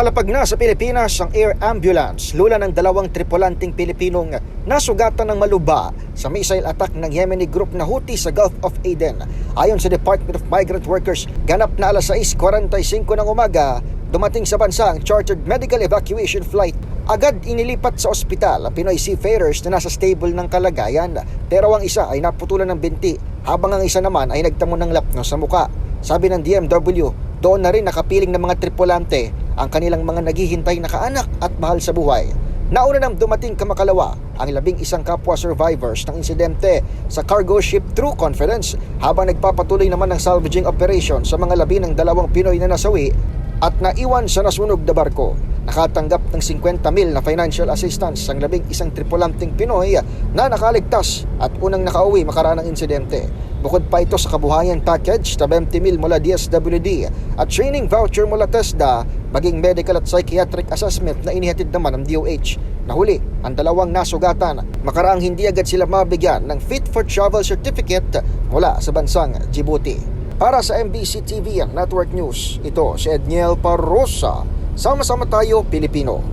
Nakalapag na sa Pilipinas ang air ambulance lula ng dalawang tripulanting Pilipinong nasugatan ng maluba sa missile attack ng Yemeni group na Houthi sa Gulf of Aden. Ayon sa Department of Migrant Workers, ganap na alas 6.45 ng umaga, dumating sa bansa ang chartered medical evacuation flight. Agad inilipat sa ospital ang Pinoy seafarers na nasa stable ng kalagayan pero ang isa ay naputulan ng binti habang ang isa naman ay nagtamo ng lapno sa muka. Sabi ng DMW, doon na rin nakapiling ng mga tripulante ang kanilang mga naghihintay na kaanak at mahal sa buhay. Nauna nang dumating kamakalawa ang labing isang kapwa survivors ng insidente sa cargo ship True Confidence habang nagpapatuloy naman ng salvaging operation sa mga labi ng dalawang Pinoy na nasawi at naiwan sa nasunog na barko. Nakatanggap ng 50 mil na financial assistance ang labing isang tripulanteng Pinoy na nakaligtas at unang nakauwi makaraan ng insidente. Bukod pa ito sa kabuhayan package 20 mil mula DSWD at training voucher mula TESDA maging medical at psychiatric assessment na inihatid naman ng DOH. Nahuli ang dalawang nasugatan makaraang hindi agad sila mabigyan ng Fit for Travel Certificate mula sa bansang Djibouti. Para sa MBC TV Network News, ito si Edniel Parrosa. Sama-sama tayo, Pilipino.